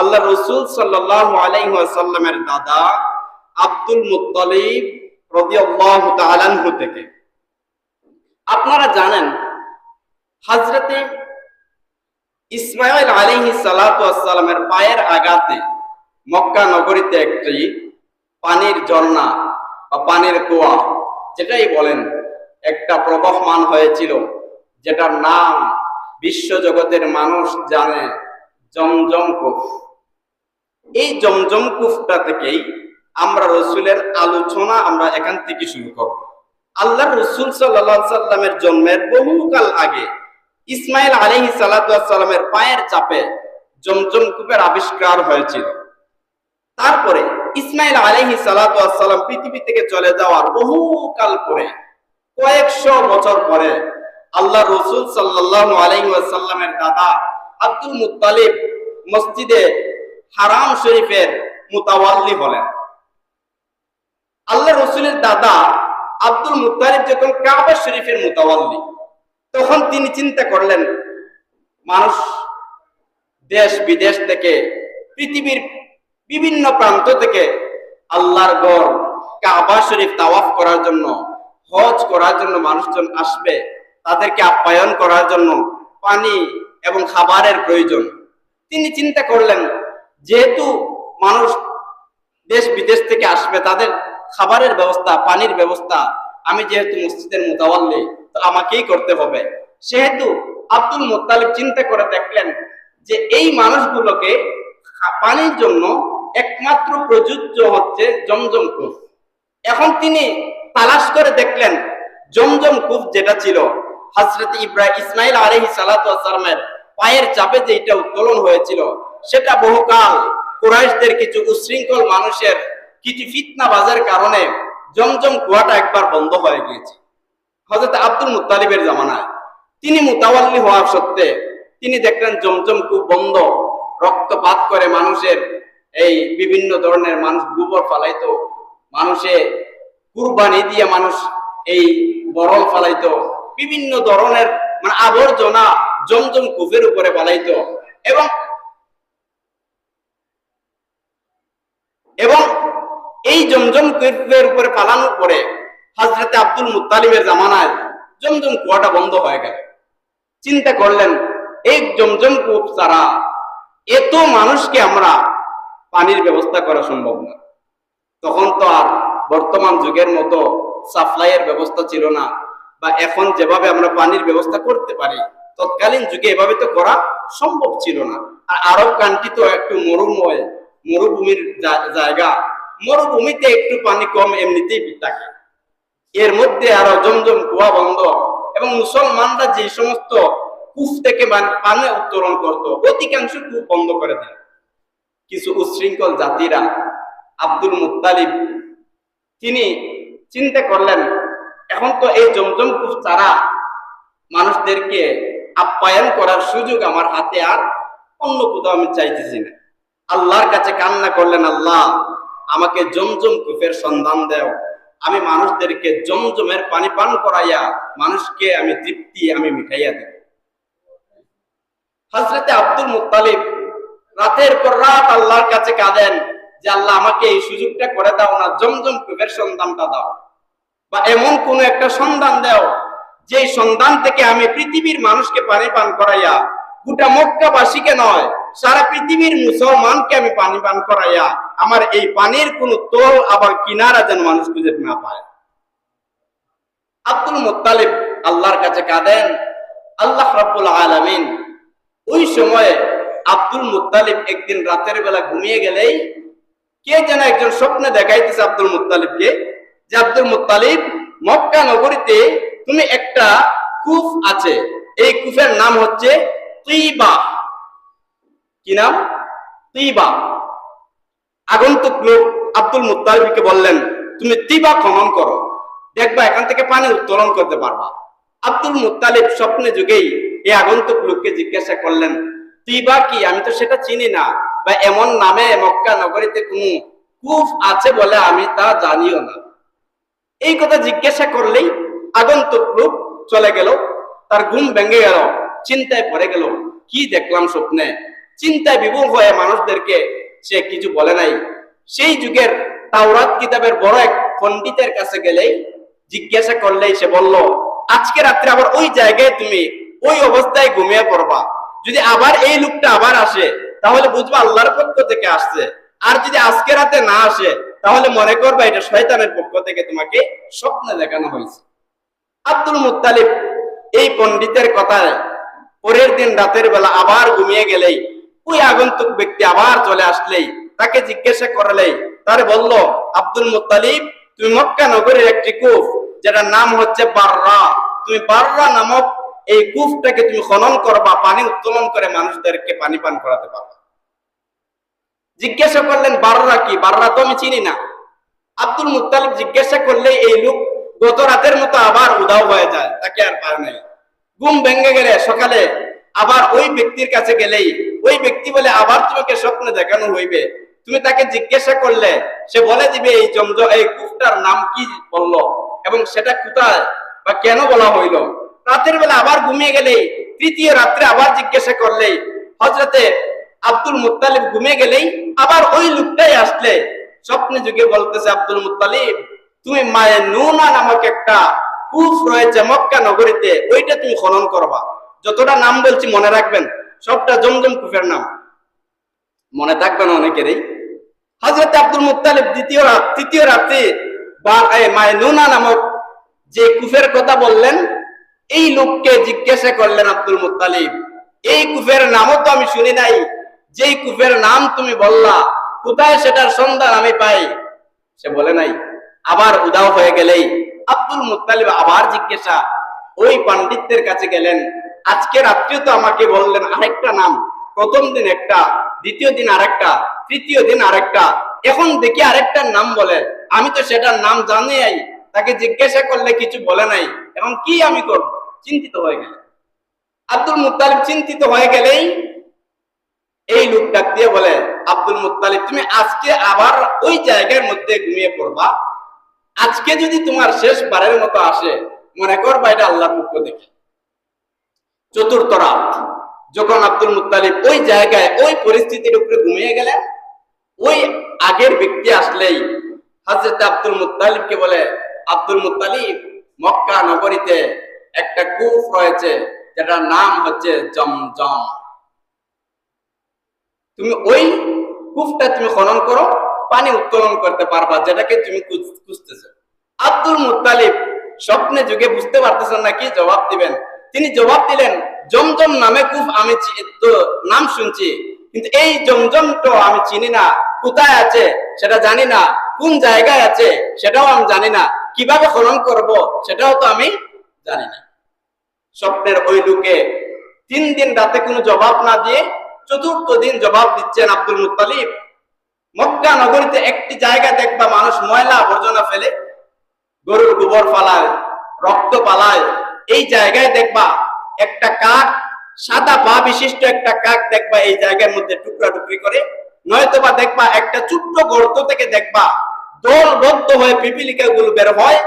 আল্লাহ রসুল ওয়াসাল্লামের দাদা আব্দুল আনহু থেকে। আপনারা জানেন, হযরতে ইসমাইল আলাইহি সালাতু ওয়াসসালামের পায়ের আঘাতে মক্কা নগরীতে একটি পানির ঝর্ণা বা পানির কুয়া, যেটাই বলেন, একটা প্রবহমান হয়েছিল, যেটার নাম বিশ্ব জগতের মানুষ জানে। জমজম কুফ। এই জমজম কুফটা থেকেই আমরা রসুলের আলোচনা আমরা এখান থেকে শুরু করব। আল্লাহ রসুল সাল্লা সাল্লামের জন্মের বহুকাল আগে ইসমাইল আলহি সাল্লামের পায়ের চাপে জমজম কূপের আবিষ্কার হয়েছিল। তারপরে ইসমাইল আলহি সাল্লাম পৃথিবী থেকে চলে যাওয়ার বহুকাল পরে, কয়েকশো বছর পরে আল্লাহ রসুল সাল্লাহ আলহিসাল্লামের দাদা আব্দুল মুতালিব মসজিদে হারাম শরীফের মুতাওয়াল্লি হলেন। আল্লাহ রসুলের দাদা আব্দুল মুতালিব যখন কাবা শরীফের মুতাওয়াল্লি, তখন তিনি চিন্তা করলেন, মানুষ দেশ বিদেশ থেকে, পৃথিবীর বিভিন্ন প্রান্ত থেকে আল্লাহর গড় কাবা শরীফ তাওয়াফ করার জন্য, হজ করার জন্য মানুষজন আসবে, তাদেরকে আপ্যায়ন করার জন্য পানি এবং খাবারের প্রয়োজন। তিনি চিন্তা করলেন, যেহেতু মানুষ দেশ বিদেশ থেকে আসবে, তাদের খাবারের ব্যবস্থা, পানির ব্যবস্থা, আমি যেহেতু মসজিদের মোতাবাল্লি, তো আমাকেই করতে হবে। সেহেতু আব্দুল মোত্তালিব চিন্তা করে দেখলেন যে এই মানুষগুলোকে পানির জন্য একমাত্র প্রযোজ্য হচ্ছে জমজম কূপ এখন তিনি তালাশ করে দেখলেন, জমজম কূপ যেটা ছিল হজরত ইব্রাহিম ইসমাইল আলহি সালাতামের পায়ের চাপে যে এটা উত্তোলন হয়েছিল, সেটা বহুকাল কুরাইশদের কিছু উশৃঙ্খল মানুষের কিছু ফিতনা বাজার কারণে জমজম কুয়াটা একবার বন্ধ হয়ে গিয়েছে। হজরত আব্দুল মুতালিবের জামানায়। তিনি মুতাওয়াল্লি হওয়ার সত্ত্বে তিনি দেখলেন জমজম কূপ বন্ধ, রক্তপাত করে মানুষের এই বিভিন্ন ধরনের মানুষ গোবর ফালাইতো, মানুষে কুরবানি দিয়ে মানুষ এই বরল ফালাইতো। বিভিন্ন ধরনের মানে আবর্জনা জমজম কূপের উপরে ফালাইতো এবং এবং এই জমজম কূপের উপরে পালানোর পরে হজরতে আব্দুল মুতালিমের জামানায় জমজম কুয়াটা বন্ধ হয়ে গেল। চিন্তা করলেন, এই জমজম কূপ ছাড়া এত মানুষকে আমরা পানির ব্যবস্থা করা সম্ভব না। তখন তো আর বর্তমান যুগের মতো সাপ্লাইয়ের ব্যবস্থা ছিল না। বা এখন যেভাবে আমরা পানির ব্যবস্থা করতে পারি, তৎকালীন যুগে এভাবে তো করা সম্ভব ছিল না। আর আরব কান্ট্রি তো একটু মরুময়, মরুভূমির জায়গা। মরুভূমিতে একটু পানি কম এমনিতেই থাকে। এর মধ্যে আরও জমজম কুয়া বন্ধ এবং মুসলমানরা যে সমস্ত কূপ থেকে পানি উত্তোলন করত, অধিকাংশ কূপ বন্ধ করে দেয়। কিছু উচ্ছৃঙ্খল জাতিরা, আব্দুল মুতালিব তিনি চিন্তা করলেন এখন তো এই জমজম কূপ ছাড়া মানুষদেরকে আপ্যায়ন করার সুযোগ আমার হাতে আর অন্য কোথাও আমি চাইতেছি না। আল্লাহর কাছে কান্না করলেন, আল্লাহ, আমাকে জমজম কূপের সন্ধান দেও। আমি মানুষদেরকে জমজমের পানি পান করাইয়া মানুষকে আমি তৃপ্তি, আমি মিঠাইয়া দেব। হজরতে আব্দুল মুতালিব রাতের পর রাত আল্লাহর কাছে কাঁদেন যে, আল্লাহ, আমাকে এই সুযোগটা করে দাও না, জমজম কূপের সন্ধানটা দাও। বা এমন কোন একটা সন্ধান দাও যে সন্ধান থেকে আমি পৃথিবীর মানুষকে পানি পান করাইয়া, গোটা মক্কাবাসীকে নয়, সারা পৃথিবীর মুসলমানকে আমি পানি পান করাইয়া, আমার এই পানির কোন তোল আবার কিনারা যেন মানুষ খুঁজে না পায়। আব্দুল মুতালিব আল্লাহর কাছে কাঁদেন, আল্লাহ রাব্বুল আলামিন, ওই সময়ে আব্দুল মুতালিব একদিন রাতের বেলা ঘুমিয়ে গেলেই কে যেন একজন স্বপ্নে দেখাইতেছে আব্দুল মুতালিবকে যে আব্দুল মুতালিব মক্কা নগরীতে তুমি একটা কুফ আছে। এই কুফের নাম হচ্ছে তুইবা কি নাম? তুইবা আগন্তুক লোক আব্দুল মুতালিবকে বললেন, তুমি তিবা খনন করো। দেখবা এখান থেকে পানি উত্তোলন করতে পারবা। আব্দুল মুতালিব স্বপ্নে যুগেই এই আগন্তুক লোককে জিজ্ঞাসা করলেন, তিবা কি? আমি তো সেটা চিনি না। বা এমন নামে মক্কা নগরীতে কোন কুফ আছে বলে আমি তা জানিও না। এই কথা জিজ্ঞাসা করলেই আগন্তুক লোক চলে গেল, তার ঘুম ভেঙে গেল, চিন্তায় পড়ে গেল, কি দেখলাম স্বপ্নে? চিন্তায় বিভোর হয়ে মানুষদেরকে সে কিছু বলে নাই। সেই যুগের তাওরাত কিতাবের বড় এক পণ্ডিতের কাছে গেলেই জিজ্ঞাসা করলেই সে বলল, আজকে রাত্রে আবার ওই জায়গায় তুমি ওই অবস্থায় ঘুমিয়ে পড়বা। যদি আবার এই লোকটা আবার আসে, তাহলে বুঝবা আল্লাহর পক্ষ থেকে আসছে। আর যদি আজকে রাতে না আসে তাহলে মনে করবা এটা শয়তানের পক্ষ থেকে তোমাকে স্বপ্নে দেখানো হয়েছে। আব্দুল মুত্তালিব এই পণ্ডিতের কথায় পরের দিন রাতের বেলা আবার ঘুমিয়ে গেলেই ওই আগন্তুক ব্যক্তি আবার চলে আসলেই, তাকে জিজ্ঞাসা করলেই তার বলল, আব্দুল মুত্তালিব, তুমি মক্কা নগরের একটি কূপ যেটার নাম হচ্ছে বাররা। তুমি বাররা নামক এই কূপটাকে তুমি খনন করবা, পানি উত্তোলন করে মানুষদেরকে পানি পান করাতে পারবা। জিজ্ঞাসা করলেন, বাররা কি? বাররা তো আমি চিনি না। আব্দুল মুত্তালিব জিজ্ঞাসা করলে, এই লোক গত রাতের মতো আবার উদাও হয়ে যায়, তাকে আর পার নাই। ঘুম ভেঙে গেলে সকালে আবার ওই ব্যক্তির কাছে গেলেই, ওই ব্যক্তি বলে আবার তোমাকে স্বপ্নে দেখানো হইবে। তুমি তাকে জিজ্ঞাসা করলে, সে বলে দিবে, এই জমজ, এই কুফটার নাম কি বলল এবং সেটা কোথায় বা কেন বলা হইল? রাতের বেলা আবার ঘুমিয়ে গেলেই তৃতীয় রাত্রে আবার জিজ্ঞাসা করলেই হজরতে আব্দুল মুত্তালিব ঘুমে গেলেই আবার ওই লোকটাই আসলে স্বপ্নে যুগে বলতেছে আব্দুল মুত্তালিব তুমি মায়ের নুনা নামক একটা কুফ রয়েছে মক্কা নগরীতে ওইটা তুমি খনন করবা। যতটা নাম বলছি মনে রাখবেন সবটা জমজম কুফের নাম। মনে থাকবে না অনেকেরই। হজরত আব্দুল মুত্তালিব দ্বিতীয় রাত তৃতীয় এ, মায়ে নুনা নামক যে কুফের কথা বললেন এই লোককে জিজ্ঞাসা করলেন আব্দুল মুত্তালিব এই কুফের নামও তো আমি শুনি নাই যেই কুফের নাম তুমি বললা, কোথায় সেটার সন্ধান আমি পাই? সে বলে নাই। আবার উদাও হয়ে গেলেই আব্দুল মুত্তালিব আবার জিজ্ঞাসা, ওই পণ্ডিতদের কাছে গেলেন? আজকে রাত্রিও তো আমাকে বললেন আরেকটা নাম, প্রথম দিন একটা, দ্বিতীয় দিন আরেকটা, তৃতীয় দিন আরেকটা, এখন দেখি আরেকটার নাম বলে। আমি তো সেটার নাম জানি আই তাকে জিজ্ঞাসা করলে কিছু বলে নাই। এখন কি আমি করব? চিন্তিত হয়ে গেল আব্দুল মুত্তালিব চিন্তিত হয়ে গেলেই এই লোক ডাক দিয়ে বলে, আব্দুল মুত্তালিব, তুমি আজকে আবার ওই জায়গার মধ্যে ঘুমিয়ে পড়বা? আজকে যদি তোমার শেষ বারের মতো আসে, মনে করবা এটা আল্লাহর পক্ষ থেকে। চতুর্থ রাত, যখন আব্দুল মুত্তালিব ওই জায়গায়, ওই পরিস্থিতির উপরে ঘুমিয়ে গেলেন, ওই আগের ব্যক্তি আসলেই হজরত আব্দুল মুত্তালিবকে বলে, আব্দুল মুত্তালিব, মক্কা নগরীতে একটা কূপ রয়েছে, যেটার নাম হচ্ছে জমজম। তুমি ওই কূপটা তুমি খনন করো, পানি উত্তোলন করতে পারবা, যেটাকে তুমি খুঁজ- খুঁজতেছো। আব্দুল মুত্তালিব স্বপ্নে যুগে বুঝতে পারতেছেন না কি জবাব দিবেন। তিনি জবাব দিলেন, জমজম নামে কূপ আমি নাম শুনছি, কিন্তু এই জমজম তো আমি চিনি না, কোথায় আছে সেটা জানি না, কোন জায়গায় আছে সেটাও আমি জানি না, কীভাবে খনন করব সেটাও তো আমি জানি না। স্বপ্নের ওই লোকে তিন দিন রাতে কোনো জবাব না দিয়ে চতুর্থ দিন জবাব দিচ্ছেন আব্দুল মুত্তালিব। মক্কা নগরীতে একটি জায়গা দেখবা মানুষ ময়লা আবর্জনা ফেলে, গরুর গোবর ফালায়, রক্ত পালায়। এই জায়গায় দেখবা একটা কাক, সাদা পা বিশিষ্ট একটা কাক দেখবা এই জায়গার মধ্যে টুকরা টুকরি করে। নয়তোবা দেখবা একটা ছোট্ট গর্ত থেকে দেখবা দলবদ্ধ হয়ে পিপিলিকা গুলো বের হয়।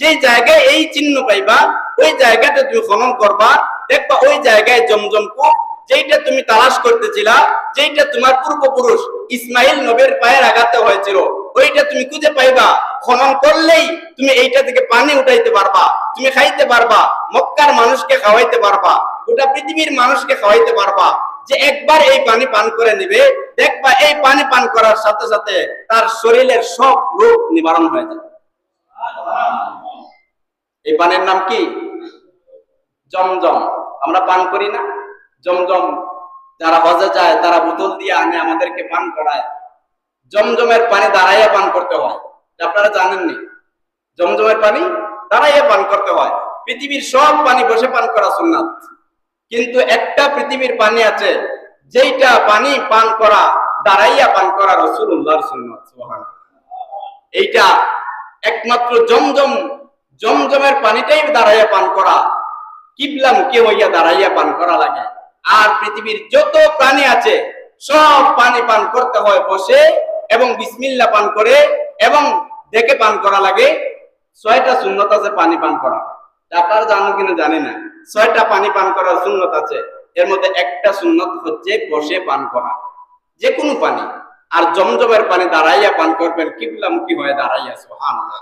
যে জায়গায় এই চিহ্ন পাইবা, ওই জায়গাটা তুমি খনন করবা, দেখবা ওই জায়গায় জমজম কূপ যেইটা তুমি তালাশ করতেছিলা, যেইটা তোমার পূর্বপুরুষ ইসমাইল নবের পায়ের আঘাতে হয়েছিল, ওইটা তুমি খুঁজে পাইবা। খনন করলেই তুমি এইটা থেকে পানি উঠাইতে পারবা, তুমি খাইতে পারবা, মক্কার মানুষকে খাওয়াইতে পারবা, গোটা পৃথিবীর মানুষকে খাওয়াইতে পারবা। যে একবার এই পানি পান করে নিবে, দেখবা এই পানি পান করার সাথে সাথে তার শরীরের সব রোগ নিবারণ হয়ে যাবে। এই পানির নাম কি? জমজম। আমরা পান করি না? জমজম যারা হজে যায়, তারা বোতল দিয়ে আনে আমাদেরকে পান করায়। জমজমের পানি দাঁড়াইয়া পান করতে হয়। আপনারা জানেননি? জমজমের পানি দাঁড়াইয়া পান করতে হয়। পৃথিবীর সব পানি বসে পান করা সুন্নাত। কিন্তু একটা পৃথিবীর পানি আছে, যেইটা পানি পান করা দাঁড়াইয়া পান করা রসুল্লাহর সুন্নাত। এইটা একমাত্র জমজম, জমজমের পানিটাই দাঁড়াইয়া পান করা। কিবলা মুখে হইয়া দাঁড়াইয়া পান করা লাগে। আর পৃথিবীর যত প্রাণী আছে, সব পানি পান করতে হয় বসে এবং বিসমিল্লা পান করে এবং দেখে পান করা লাগে। ছয়টা শূন্যত আছে পানি পান করা। আপনারা জানো কিনা জানি না। ছয়টা পানি পান করার শূন্যত আছে। এর মধ্যে একটা সুন্নত হচ্ছে বসে পান করা। যে কোনো পানি। আর জমজমের পানি দাঁড়াইয়া পান করবেন, কিবলামুখী হয়ে দাঁড়াইয়া, সুবহানাল্লাহ।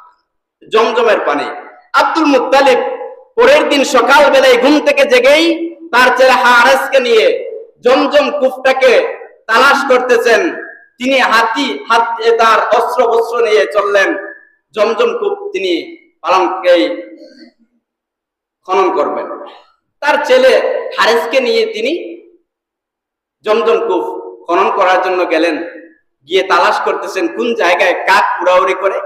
জমজমের পানি। আব্দুল মুত্তালিব পরের দিন সকাল বেলায় ঘুম থেকে জেগেই তার ছেলে হারেসকে নিয়ে জমজম কূপটাকে তালাশ করতেছেন। তিনি হাতি, হাত তার অস্ত্র বস্ত্র নিয়ে চললেন। জমজম কূপ তিনি পালনকেই খনন করবেন। তার ছেলে হারেসকে নিয়ে তিনি জমজম কূপ খনন করার জন্য গেলেন। গিয়ে তালাশ করতেছেন কোন জায়গায় কাক উড়াউড়ি করে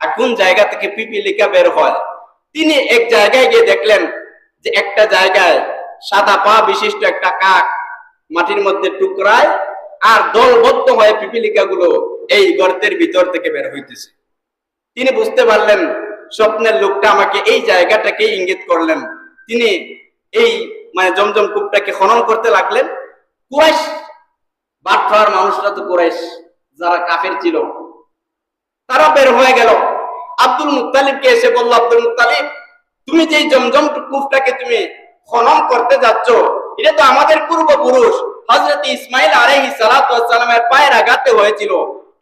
আর কোন জায়গা থেকে পিপিলিকা বের হয়। তিনি এক জায়গায় গিয়ে দেখলেন যে একটা জায়গায় সাদা পা বিশিষ্ট একটা কাক মাটির মধ্যে টুকরায় আর দলবদ্ধ হয়ে পিপিলিকা গুলো এই গর্তের ভিতর থেকে বের হইতেছে। তিনি বুঝতে পারলেন, স্বপ্নের লোকটা আমাকে এই জায়গাটাকে ইঙ্গিত করলেন। তিনি এই মানে জমজম কূপটাকে খনন করতে লাগলেন। কুরাইশ বাটফার মানুষরা তো কুরাইশ, যারা কাফের ছিল। তারা বের হয়ে গেল। আব্দুল মুত্তালিবকে এসে বলল, আব্দুল মুত্তালিব, তুমি যে জমজম কূপটাকে তুমি খনন করতে যাচ্ছ। এটা তো আমাদের পূর্বপুরুষ হযরত ইসমাইল আলাইহিস সালাতু ওয়াস সালামের পায়ের আঘাতে হয়েছিল।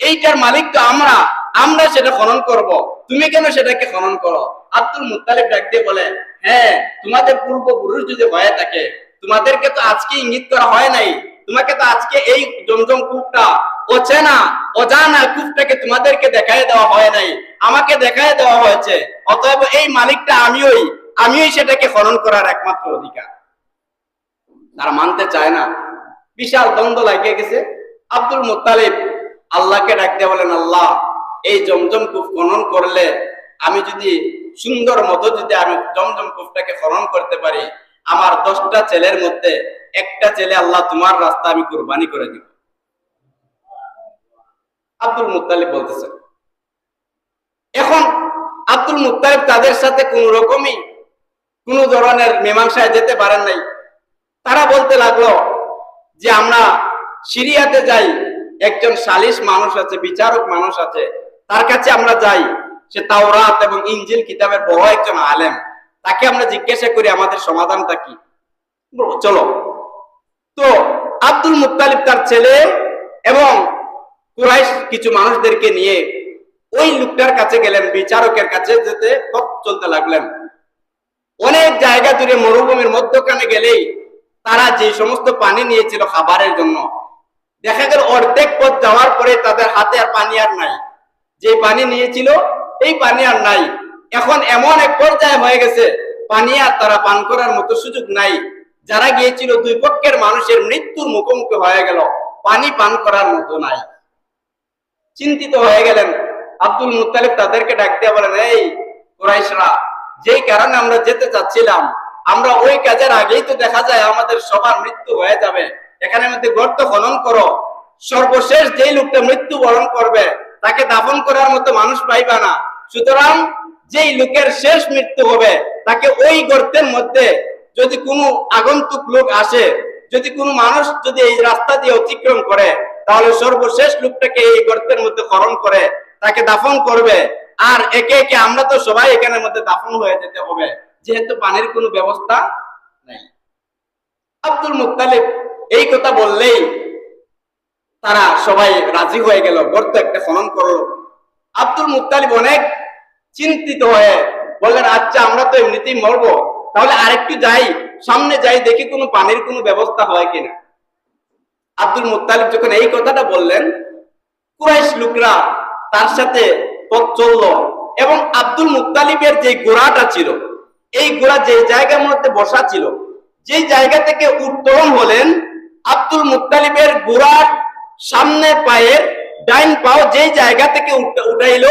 এইটার মালিক তো আমরা আমরা সেটা খনন করব। তুমি কেন সেটাকে খনন করো? আব্দুল মুত্তালিব ডাক দিয়ে বলে হ্যাঁ তোমাদের পূর্বপুরুষ যদি হয়ে থাকে, তোমাদেরকে তো আজকে ইঙ্গিত করা হয় নাই। তোমাকে তো আজকে এই জমজম কূপটা, অচেনা, অজানা কূপটাকে তোমাদেরকে দেখাই দেওয়া হয় নাই। আমাকে দেখাই দেওয়া হয়েছে। অতএব এই মালিকটা আমিওই আমিওই সেটাকে খনন করার একমাত্র অধিকার। তারা মানতে চায় না। বিশাল দ্বন্দ্ব লাগিয়ে গেছে। আব্দুল মুত্তালিব আল্লাহকে ডাকতে বলেন, আল্লাহ, এই জমজম কূপ খনন করলে আমি যদি সুন্দর মতো যদি আমি জমজম কূপটাকে খনন করতে পারি, আমার দশটা ছেলের মধ্যে একটা ছেলে আল্লাহ তোমার রাস্তা আমি কোরবানি করে দিব। আব্দুল মুত্তালিব বলতেছেন। এখন আব্দুল মুত্তালিব তাদের সাথে কোন রকমই কোন ধরনের মীমাংসায় যেতে পারেন নাই। তারা বলতে লাগল যে, আমরা সিরিয়াতে যাই, একজন সালিশ মানুষ আছে, বিচারক মানুষ আছে, তার কাছে আমরা যাই। সে তাওরাত এবং ইঞ্জিল কিতাবের বড় একজন আলেম। তাকে আমরা জিজ্ঞাসা করি, আমাদের সমাধানটা কি? চলো। তো আব্দুল মুত্তালিব তার ছেলে এবং কুরাইশ কিছু মানুষদেরকে নিয়ে ওই লোকটার কাছে গেলেন, বিচারকের কাছে যেতে চলতে লাগলেন। অনেক জায়গা জুড়ে মরুভূমির মধ্যখানে গেলেই তারা যে সমস্ত পানি নিয়েছিল খাবারের জন্য, দেখা গেল অর্ধেক পথ যাওয়ার পরে তাদের হাতে আর পানি আর নাই। যে পানি নিয়েছিল, এই পানি আর নাই। এখন এমন এক পর্যায়ে হয়ে গেছে, পানি আর তারা পান করার মতো সুযোগ নাই। যারা গিয়েছিল দুই পক্ষের মানুষের মৃত্যুর মুখোমুখি হয়ে গেল, পানি পান করার মতো নাই। চিন্তিত হয়ে গেলেন আব্দুল মুত্তালিব তাদেরকে ডাক দিয়ে বলেন, এই কুরাইশরা যেই কারণে আমরা যেতে চাচ্ছিলাম, আমরা ওই কাজের আগেই তো দেখা যায় আমাদের সবার মৃত্যু হয়ে যাবে। এখানে মধ্যে গর্ত খনন করো। সর্বশেষ যেই লোকটা মৃত্যু বরণ করবে, তাকে দাফন করার মতো মানুষ পাইবা না। সুতরাং যেই লোকের শেষ মৃত্যু হবে, তাকে ওই গর্তের মধ্যে যদি কোনো আগন্তুক লোক আসে, যদি কোনো মানুষ যদি এই রাস্তা দিয়ে অতিক্রম করে, তাহলে সর্বশেষ লোকটাকে এই গর্তের মধ্যে খনন করে, তাকে দাফন করবে। আর একে একে আমরা তো সবাই এখানের মধ্যে দাফন হয়ে যেতে হবে। যেহেতু পানির কোনো ব্যবস্থা নেই। আব্দুল মুত্তালিব এই কথা বললেই তারা সবাই রাজি হয়ে গেল, গর্ত একটা খনন করল। আব্দুল মুত্তালিব অনেক চিন্তিত হয়ে বললেন আচ্ছা আমরা তো এমনিতেই মরবো। তাহলে আরেকটু যাই, সামনে যাই, দেখি কোনো পানির কোনো ব্যবস্থা হয় কিনা। আব্দুল মুত্তালিব যখন এই কথাটা বললেন, কুরাইশ লোকরা তার সাথে পথ চলল এবং আব্দুল মুত্তালিবের যে গোড়াটা ছিল, এই গোড়া যে জায়গার মধ্যে বসা ছিল যে জায়গা থেকে উত্তোলন হলেন, আব্দুল মুত্তালিবের গোড়ার সামনে পায়ের ডাইন পাও যে জায়গা থেকে উঠ- উঠাইলো,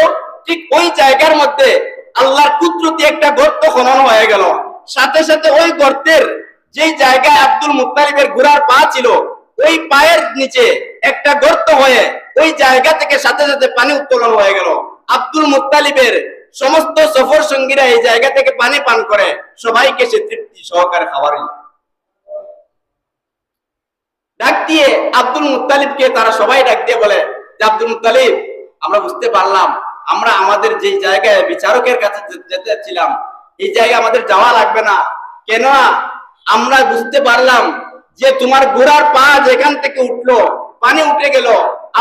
ঠিক ওই জায়গার মধ্যে আল্লাহর কুদরতি একটা গর্ত খনন হয়ে গেল। সাথে সাথে ওই গর্তের যে জায়গায় আব্দুল মুক্তালিবের গোড়ার পা ছিল, ওই পায়ের নিচে একটা গর্ত হয়ে ওই জায়গা থেকে সাথে সাথে পানি উত্তোলন হয়ে গেল। আব্দুল মুত্তালিবের সমস্ত সফর সঙ্গীরা এই জায়গা থেকে পানি পান করে। সবাইকে সে তৃপ্তি সহকারে খাবার ডাক দিয়ে আব্দুল মুত্তালিবকে তারা সবাই ডাক দিয়ে বলে, যে আব্দুল মুত্তালিব, আমরা বুঝতে পারলাম, আমরা আমাদের যে জায়গায় বিচারকের কাছে যেতে যাচ্ছিলাম এই জায়গায় আমাদের যাওয়া লাগবে না। কেন আমরা বুঝতে পারলাম যে তোমার ঘোড়ার পা যেখান থেকে উঠল, পানি উঠে গেল,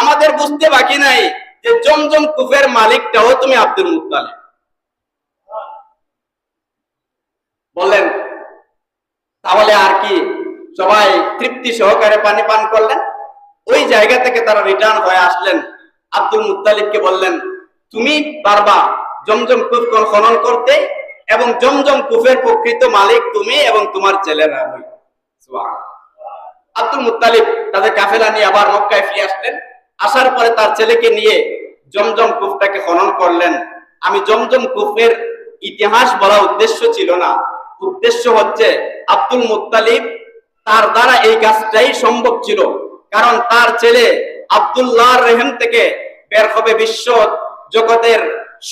আমাদের বুঝতে বাকি নাই। যে জমজম কুফের মালিকটাও তুমি আব্দুল মুত্তালিব। বললেন, তাহলে আর কি? সবাই তৃপ্তি সহকারে পানি পান করলেন। ওই জায়গা থেকে তারা রিটার্ন হয়ে আসলেন। আব্দুল মুত্তালিবকে বললেন, তুমি পারবা জমজম কুফ খনন করতে এবং জমজম কুফের প্রকৃত মালিক তুমি এবং তোমার ছেলেরা আমি আব্দুল মুত্তালিব তাদের কাফেলা নিয়ে আবার মক্কায় ফিরে আসলেন। আসার পরে তার ছেলেকে নিয়ে জমজম কুফটাকে খনন করলেন। আমি জমজম কুফের ইতিহাস বলা উদ্দেশ্য ছিল না। উদ্দেশ্য হচ্ছে আব্দুল মুত্তালিব তার দ্বারা এই কাজটাই সম্ভব ছিল। কারণ তার ছেলে আব্দুল্লাহ রেহেম থেকে বের হবে বিশ্ব জগতের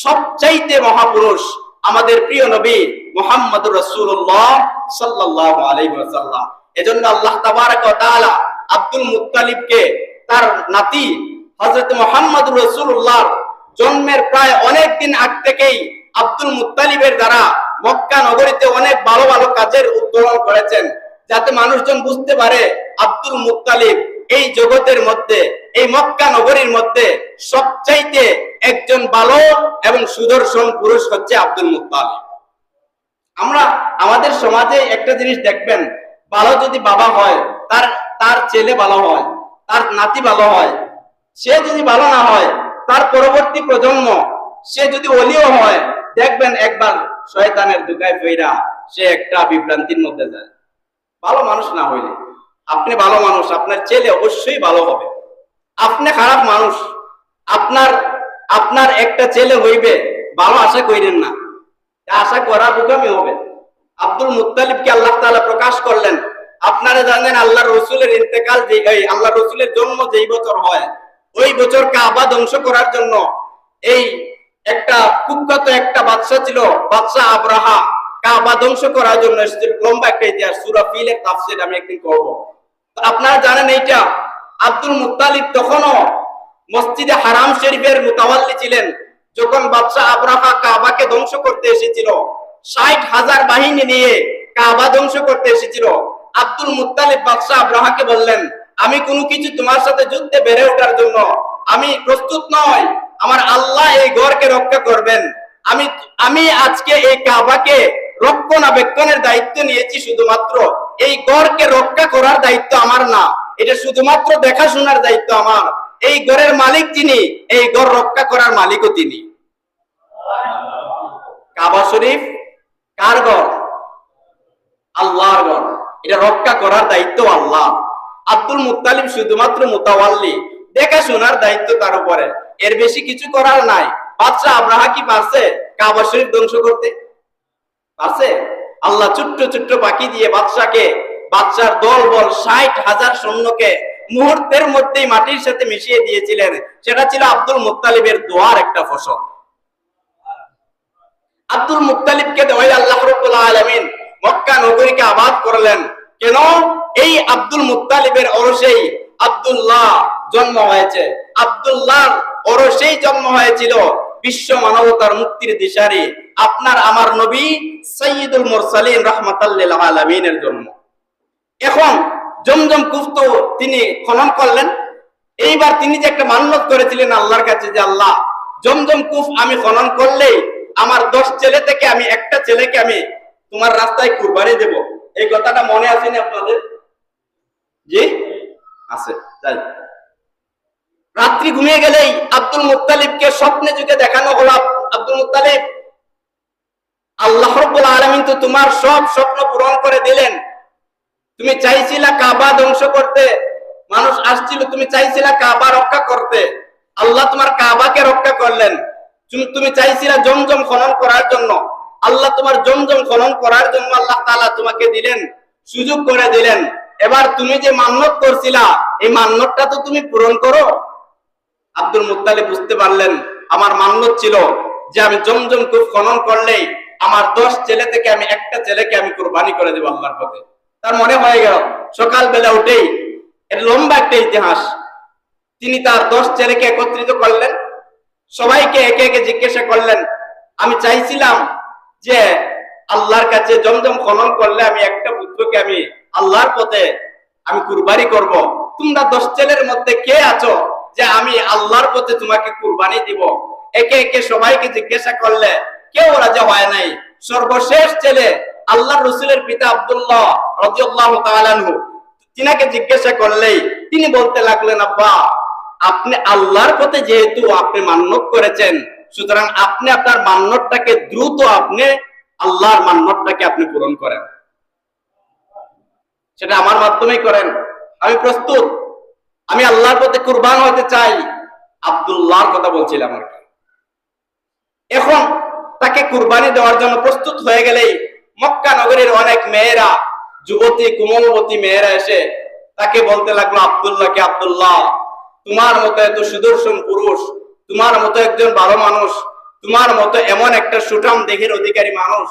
সবচাইতে মহাপুরুষ আমাদের প্রিয় নবী মোহাম্মদ রসুল্লাহ সাল্লাল্লাহু আলাইহি ওয়াসাল্লাম। এজন্য আল্লাহ তাবারক আব্দুল মুত্তালিবকে তার নাতি হযরত মুহাম্মদুর রাসূলুল্লাহ জন্মের প্রায় অনেক দিন আগ থেকেই আব্দুল মুত্তালিবের দ্বারা মক্কা নগরীতে অনেক ভালো ভালো কাজের উত্তোলন করেছেন, যাতে মানুষজন বুঝতে পারে আব্দুল মুত্তালিব এই জগতের মধ্যে, এই মক্কা নগরীর মধ্যে সবচাইতে একজন ভালো এবং সুদর্শন পুরুষ হচ্ছে আব্দুল মুত্তালিব। আমরা আমাদের সমাজে একটা জিনিস দেখবেন, ভালো যদি বাবা হয়, তার তার ছেলে ভালো হয় তার নাতি ভালো হয়। সে যদি ভালো না হয়, তার পরবর্তী প্রজন্ম, সে যদি অলিও হয়, দেখবেন একবার শয়তানের দুকায় ফেরা সে একটা বিভ্রান্তির মধ্যে যায়। ভালো মানুষ না হইলে। আপনি ভালো মানুষ, আপনার ছেলে অবশ্যই ভালো হবে। আপনি খারাপ মানুষ, আপনার আপনার একটা ছেলে হইবে, ভালো আশা কইরেন না। আশা করা বোকামি হবে। আব্দুল মুত্তালিবকে আল্লাহ তাআলা প্রকাশ করলেন আপনারা জানেন আল্লাহ রসুলের ইন্তেকাল যে আল্লাহ রসুলের জন্ম যেই বছর হয়, ওই বছর কাবা ধ্বংস করার জন্য এই একটা কুখ্যাত একটা বাদশা ছিল বাদশা আব্রাহা। কাবা ধ্বংস করার জন্য এসেছিল। লম্বা একটা ইতিহাস, সুরা ফিলের আমি একদিন করব। আপনারা জানেন এইটা। আব্দুল মুত্তালিব তখনও মসজিদে হারাম শরীফের মুতাওয়াল্লি ছিলেন। যখন বাদশাহ আব্রাহা কাবাকে ধ্বংস করতে এসেছিল, ষাট হাজার বাহিনী নিয়ে কাবা ধ্বংস করতে এসেছিল। আব্দুল মুত্তালিব বাদশাহ আব্রাহাকে বললেন, আমি কোনো কিছু তোমার সাথে যুদ্ধে বেড়ে ওঠার জন্য আমি প্রস্তুত নয় আমার আল্লাহ এই ঘরকে রক্ষা করবেন। আমি আমি আজকে এই কাবাকে রক্ষণাবেক্ষণের দায়িত্ব নিয়েছি শুধুমাত্র। এই গড়কে রক্ষা করার দায়িত্ব আমার না। এটা শুধুমাত্র দেখাশোনার দায়িত্ব আমার। এই গড়ের মালিক যিনি, এই গড় রক্ষা করার মালিকও তিনি। কাবা শরীফ কার গড়? আল্লাহর গড়। এটা রক্ষা করার দায়িত্ব আল্লাহ। আব্দুল মুত্তালিব শুধুমাত্র মুতাওয়াল্লি। দেখাশোনার দায়িত্ব তার উপরে। এর বেশি কিছু করার নাই। বাদশাহ আব্রাহা কি পারছে? কাবা শরীফ ধ্বংস করতে? পারছে? আল্লাহ ছোট্ট ছোট্ট পাখি দিয়ে বাদশাকে, বাদশার দল বল ষাট হাজার সৈন্যকে মুহূর্তের মধ্যেই মাটির সাথে মিশিয়ে দিয়েছিলেন। সেটা ছিল আব্দুল মুত্তালিবের দোয়ার একটা ফসল। আব্দুল মুত্তালিবকে ওই আল্লাহ রব্বুল আলামিন মক্কা নগরীকে আবাদ করলেন। কেন? এই আব্দুল মুত্তালিবের অরসেই আব্দুল্লাহ জন্ম হয়েছে। আব্দুল্লাহ অরসেই জন্ম হয়েছিল বিশ্ব মানবতার মুক্তির দিশারি, আপনার আমার নবী সৈয়দুল মুরসালিন রহমাতাল্লিল আলামিনের জন্ম। এখন জমজম কুফত তিনি খনন করলেন। এইবার তিনি যে একটা মান্যত করেছিলেন আল্লাহর কাছে যে, আল্লাহ, জমজম কুফ আমি খনন করলেই আমার দশ ছেলে থেকে আমি একটা ছেলেকে আমি তোমার রাস্তায় কুরবানি দেব। এই কথাটা মনে আসেনি আপনাদের? জি? আছে, যাই। রাত্রি ঘুমিয়ে গেলেই আব্দুল মুত্তালিবকে স্বপ্নে যুগে দেখানো হলো আব্দুল মুত্তালিব। আল্লাহ রব্বুল আলামিন তো তোমার সব স্বপ্ন পূরণ করে দিলেন। তুমি চাইছিলা কাবা ধ্বংস করতে। মানুষ আসছিল, তুমি চাইছিলা কাবা রক্ষা করতে। আল্লাহ তোমার কাবাকে রক্ষা করলেন। তুমি চাইছিলা জমজম খনন করার জন্য। আল্লাহ তোমার জমজম খনন করার জন্য আল্লাহ তাআলা তোমাকে দিলেন, সুযোগ করে দিলেন। এবার তুমি যে মান্যত করছিলা, এই মান্যতটা তো তুমি পূরণ করো। আব্দুল মুত্তালিব বুঝতে পারলেন, আমার মান্যত ছিল যে আমি জমজম কূপ খনন করলেই আমার দশ ছেলে থেকে আমি একটা ছেলেকে আমি কোরবানি করে দেবো আল্লাহর পথে। তার মনে হয়ে গেল, সকালবেলা উঠেই এটা লম্বা একটা ইতিহাস। তিনি তার দশ ছেলেকে একত্রিত করলেন। সবাইকে একে একে জিজ্ঞাসা করলেন, আমি চাইছিলাম যে আল্লাহর কাছে জমজম খনন করলে আমি একটা পুত্রকে আমি আল্লাহর পথে আমি কুরবানি করব। তোমরা দশ ছেলের মধ্যে কে আছো যে আমি আল্লাহর পথে তোমাকে কুরবানি দিব? একে একে সবাইকে জিজ্ঞাসা করলে কেউ রাজা হয় নাই। সর্বশেষ ছেলে আল্লাহ রসুলের পিতা আব্দুল্লাহ তিনাকে জিজ্ঞাসা করলেই তিনি বলতে লাগলেন, আব্বা, আপনি আল্লাহর পথে যেহেতু আপনি মান্যত করেছেন সুতরাং আপনি আপনার মান্যতটাকে দ্রুত আপনি আল্লাহর মান্যতটাকে আপনি পূরণ করেন। সেটা আমার মাধ্যমেই করেন। আমি প্রস্তুত। আমি আল্লাহর পথে কুরবান হতে চাই। আব্দুল্লাহর কথা বলছিলাম আর এখন তাকে কুরবানি দেওয়ার জন্য প্রস্তুত হয়ে গেলেই মক্কা নগরীর অনেক মেয়েরা, যুবতী কুমলবতী মেয়েরা এসে তাকে বলতে লাগল আব্দুল্লাহকে আব্দুল্লাহ, তোমার মতো এত সুদর্শন পুরুষ তোমার মতো একজন ভালো মানুষ, তোমার মতো এমন একটা সুঠাম দেহের অধিকারী মানুষ,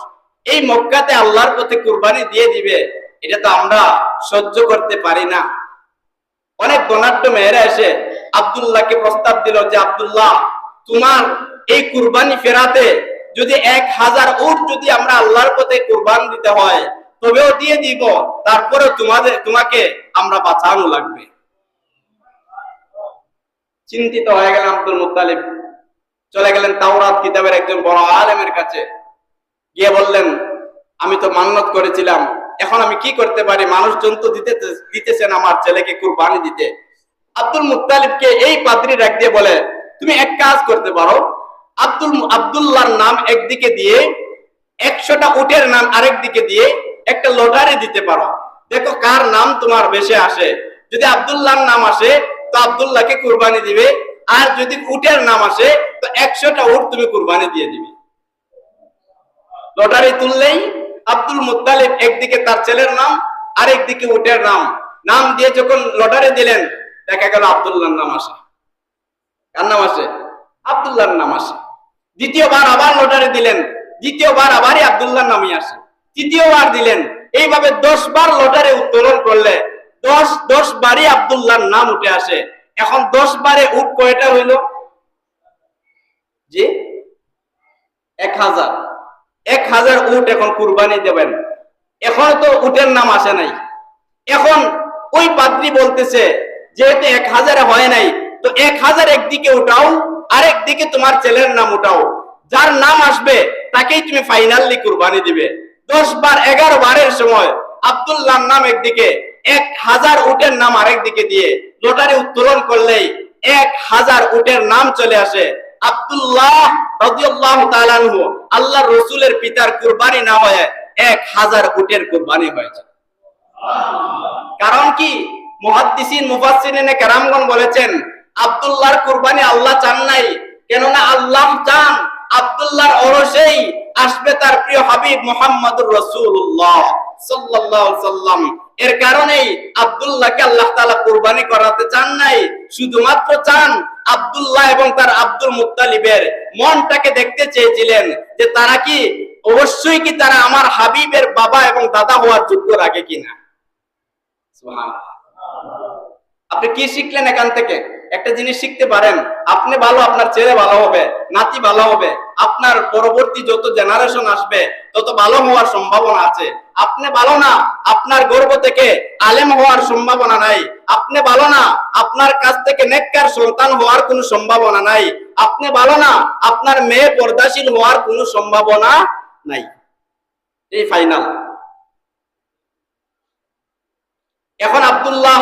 এই মক্কাতে আল্লাহর পথে কুরবানি দিয়ে দিবে, এটা তো আমরা সহ্য করতে পারি না। অনেক ধনাঢ্য মেয়েরা এসে আব্দুল্লাহকে প্রস্তাব দিল যে, আব্দুল্লাহ, তোমার এই কুরবানি ফেরাতে যদি এক হাজার উট যদি আমরা আল্লাহর পথে কুরবান দিতে হয়, তবেও দিয়ে দিব তারপরে তোমাদের, তোমাকে আমরা বাঁচানো লাগবে। চিন্তিত হয়ে গেলেন আব্দুল মুতালিব চলে গেলেন তাওরাত কিতাবের একজন বড় আলেমের কাছে। গিয়ে বললেন, আমি তো মান্নত করেছিলাম। এখন আমি কি করতে পারি? মানুষজন তো দিতে দিতেছেন আমার ছেলেকে কুরবানি দিতে। আব্দুল মুতালিবকে এই পাদ্রি রাখ দিয়ে বলে, তুমি এক কাজ করতে পারো। আব্দুল আব্দুল্লাহর নাম একদিকে দিয়ে, একশোটা উটের নাম আরেক দিকে দিয়ে একটা লটারি দিতে পারো। দেখো কার নাম তোমার বেশি আসে। যদি আব্দুল্লাহর নাম আসে তো আব্দুল্লাহকে কুরবানি দিবে। আর যদি উটের নাম আসে, তো একশোটা উট তুমি কুরবানি দিয়ে দিবে। লটারি তুললেই আব্দুল মুত্তালিব একদিকে তার ছেলের নাম আরেক দিকে উটের নাম। নাম দিয়ে যখন লটারি দিলেন, দেখা গেল আব্দুল্লাহর নাম আসে। কার নাম আসে? আব্দুল্লাহর নাম আসে। দ্বিতীয়বার আবার লটারি দিলেন, দ্বিতীয়বার আবারই আব্দুল্লাহর নামই আসে। তৃতীয়বার দিলেন, এইভাবে দশ বার লটারি উত্তোলন করলে দশ দশ বারই আব্দুল্লাহর নাম উঠে আসে। এখন দশ বারে উট কয়টা হইল? জি? এক হাজার। এক হাজার উট এখন কুরবানি দেবেন। এখন তো উটের নাম আসে নাই। এখন ওই পাত্রী বলতেছে, যেহেতু এক হাজারে হয় নাই, তো এক হাজার একদিকে উঠাও আর একদিকে তোমার ছেলের নাম উঠাও। যার নাম আসবে, তাকেই তুমি ফাইনালি কুরবানি দিবে। দশ বার, এগারো বারের সময় আব্দুল্লাহ নাম একদিকে এক হাজার উটের নাম আরেক দিকে দিয়ে লটারি উত্তোলন করলেই এক হাজার উটের নাম চলে আসে আব্দুল্লাহ আনহু। আল্লাহর পিতার কুরবানি না হয়ে এক হাজার উটের কুরবানি হয়েছে। কারণ কি? কেরামগণ বলেছেন, আব্দুল্লাহর কুরবানি আল্লাহ চান নাই। কেননা আল্লাহ চান, আব্দুল্লাহর ওরসেই আসবে তার প্রিয় হাবিব মুহাম্মদুর রসুল্লাহ সাল্লাল্লাহু সাল্লাম এর কারণেই আবদুল্লাহকে আল্লাহ তালা কোরবানি করাতে চান নাই শুধুমাত্র চান আবদুল্লাহ এবং তার আব্দুল মুতালিবের মনটাকে দেখতে চেয়েছিলেন যে তারা কি, অবশ্যই কি তারা আমার হাবিবের বাবা এবং দাদা হওয়ার যোগ্য রাখে কিনা। আপনি কি শিখলেন এখান থেকে? একটা জিনিস শিখতে পারেন। আপনি ভালো, আপনার ছেলে ভালো হবে, নাতি ভালো হবে, আপনার পরবর্তী যত জেনারেশন আসবে, তত ভালো হওয়ার সম্ভাবনা আছে। আপনি ভালো না, আপনার গর্ব থেকে আলেম হওয়ার সম্ভাবনা নাই। আপনি ভালো না, আপনার কাছ থেকে নেককার সন্তান হওয়ার কোনো সম্ভাবনা নাই। আপনি ভালো না, আপনার মেয়ে পর্দাশীল হওয়ার কোনো সম্ভাবনা নাই। এই ফাইনাল এখন আব্দুল্লাহ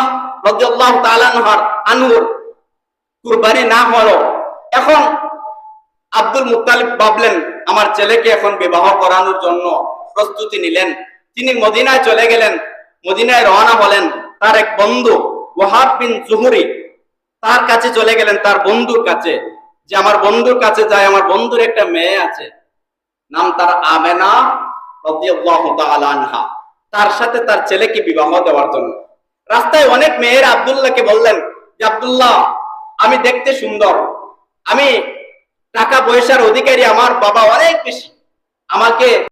কুরবানি না হলো এখন আব্দুল মুত্তালিব ভাবলেন, আমার ছেলেকে এখন বিবাহ করানোর জন্য প্রস্তুতি নিলেন। তিনি মদিনায় চলে গেলেন, মদিনায় রওনা হলেন। তার এক বন্ধু ওয়াহাব বিন জুহুরি তার কাছে চলে গেলেন, তার বন্ধুর কাছে। যে আমার বন্ধুর কাছে যায়, আমার বন্ধুর একটা মেয়ে আছে, নাম তার আমেনা তার সাথে তার ছেলেকে বিবাহ দেওয়ার জন্য। রাস্তায় অনেক মেয়ের আবদুল্লাহকে বললেন, যে আবদুল্লাহ, আমি দেখতে সুন্দর। আমি টাকা পয়সার অধিকারী, আমার বাবা অনেক বেশি। আমাকে